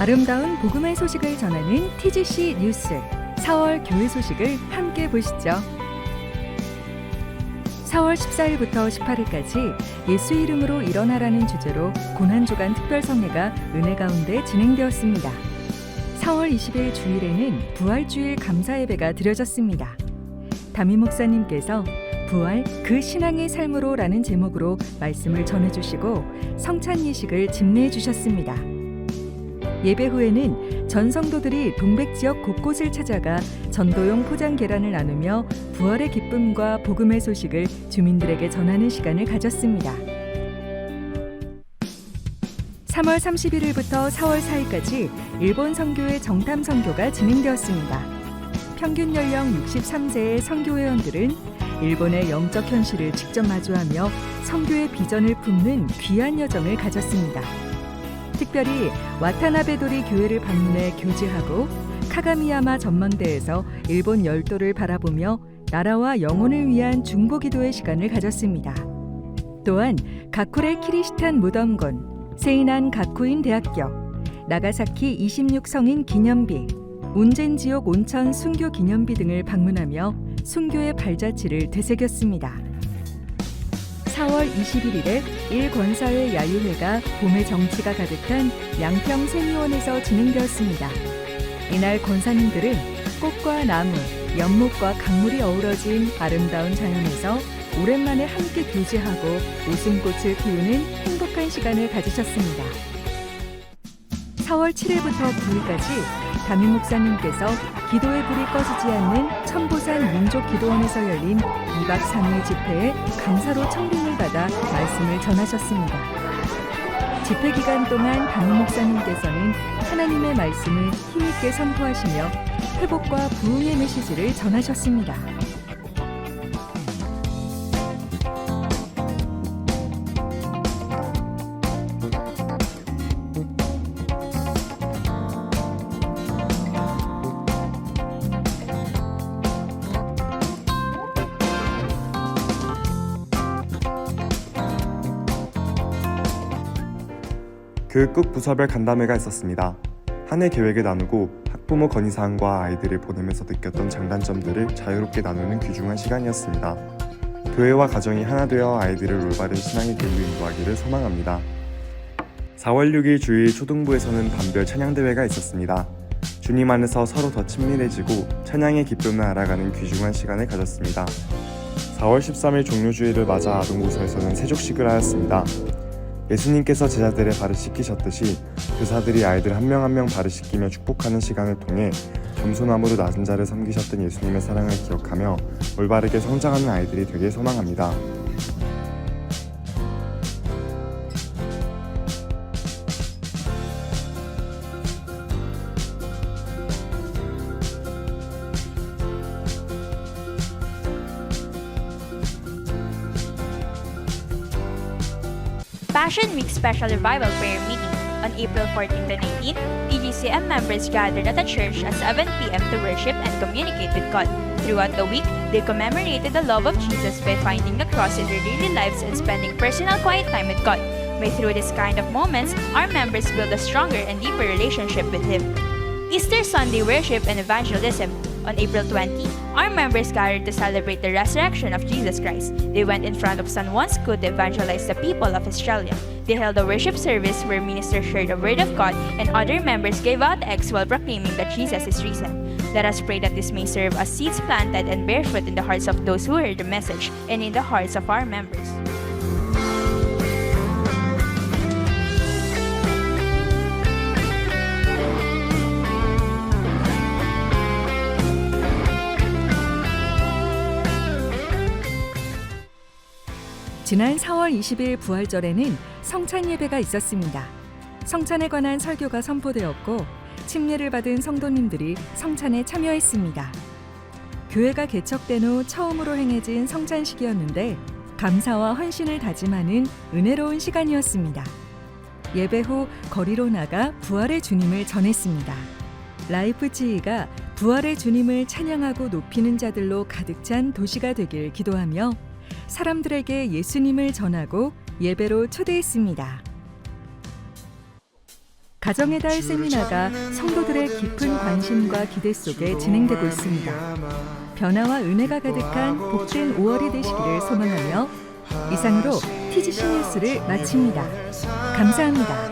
아름다운 복음의 소식을 전하는 TGC 뉴스 4월 교회 소식을 함께 보시죠. 4월 14일부터 18일까지 예수 이름으로 일어나라는 주제로 고난주간 특별성회가 은혜 가운데 진행되었습니다. 4월 20일 주일에는 부활주일 감사 예배가 드려졌습니다. 담임 목사님께서 부활 그 신앙의 삶으로라는 제목으로 말씀을 전해주시고 성찬 예식을 집례해 주셨습니다. 예배 후에는 전 성도들이 동백 지역 곳곳을 찾아가 전도용 포장 계란을 나누며 부활의 기쁨과 복음의 소식을 주민들에게 전하는 시간을 가졌습니다. 3월 31일부터 4월 4일까지 일본 선교회 정탐 선교가 진행되었습니다. 평균 연령 63세의 선교 회원들은 일본의 영적 현실을 직접 마주하며 선교의 비전을 품는 귀한 여정을 가졌습니다. 특별히 와타나베도리 교회를 방문해 교제하고 카가미야마 전망대에서 일본 열도를 바라보며 나라와 영혼을 위한 중보 기도의 시간을 가졌습니다. 또한 가쿠레 키리시탄 무덤곤, 세이난 가쿠인 대학교, 나가사키 26성인 기념비, 운젠지옥 온천 순교 기념비 등을 방문하며 순교의 발자취를 되새겼습니다. 4월 21일에 일권사회 야유회가 봄의 정치가 가득한 양평 세미원에서 진행되었습니다. 이날 권사님들은 꽃과 나무, 연못과 강물이 어우러진 아름다운 자연에서 오랜만에 함께 교제하고 웃음꽃을 피우는 행복한 시간을 가지셨습니다. 4월 7일부터 9일까지 담임 목사님께서 기도의 불이 꺼지지 않는 천보산 민족기도원에서 열린 2박 3일 집회에 강사로 청빙을 받아 말씀을 전하셨습니다. 집회 기간 동안 담임 목사님께서는 하나님의 말씀을 힘있게 선포하시며 회복과 부흥의 메시지를 전하셨습니다. 교육국 부서별 간담회가 있었습니다. 한 해 계획을 나누고 학부모 건의사항과 아이들을 보내면서 느꼈던 장단점들을 자유롭게 나누는 귀중한 시간이었습니다. 교회와 가정이 하나 되어 아이들을 올바른 신앙의 길로 인도하기를 소망합니다. 4월 6일 주일 초등부에서는 반별 찬양대회가 있었습니다. 주님 안에서 서로 더 친밀해지고 찬양의 기쁨을 알아가는 귀중한 시간을 가졌습니다. 4월 13일 종료주일을 맞아 아동부서에서는 세족식을 하였습니다. 예수님께서 제자들의 발을 씻기셨듯이 교사들이 아이들 한 명 한 명 발을 씻기며 축복하는 시간을 통해 겸손함으로 낮은 자를 섬기셨던 예수님의 사랑을 기억하며 올바르게 성장하는 아이들이 되길 소망합니다. Passion Week Special Revival Prayer Meeting. On April 14 to 19, TGCM members gathered at the church at 7 p.m. to worship and communicate with God. Throughout the week, they commemorated the love of Jesus by finding the cross in their daily lives and spending personal quiet time with God. May through this kind of moments, our members build a stronger and deeper relationship with Him. Easter Sunday worship and evangelism. On April 20, our members gathered to celebrate the resurrection of Jesus Christ. They went in front of San Juan School to evangelize the people of Australia. They held a worship service where ministers shared the word of God and other members gave out eggs while proclaiming that Jesus is risen. Let us pray that this may serve as seeds planted and bear fruit in the hearts of those who heard the message and in the hearts of our members. 지난 4월 20일 부활절에는 성찬 예배가 있었습니다. 성찬에 관한 설교가 선포되었고 침례를 받은 성도님들이 성찬에 참여했습니다. 교회가 개척된 후 처음으로 행해진 성찬식이었는데 감사와 헌신을 다짐하는 은혜로운 시간이었습니다. 예배 후 거리로 나가 부활의 주님을 전했습니다. 라이프 치이가 부활의 주님을 찬양하고 높이는 자들로 가득 찬 도시가 되길 기도하며 사람들에게 예수님을 전하고 예배로 초대했습니다. 가정의 달 세미나가 성도들의 깊은 관심과 기대 속에 진행되고 있습니다. 변화와 은혜가 가득한 복된 5월이 되시기를 소망하며 이상으로 TGC 뉴스를 마칩니다. 감사합니다.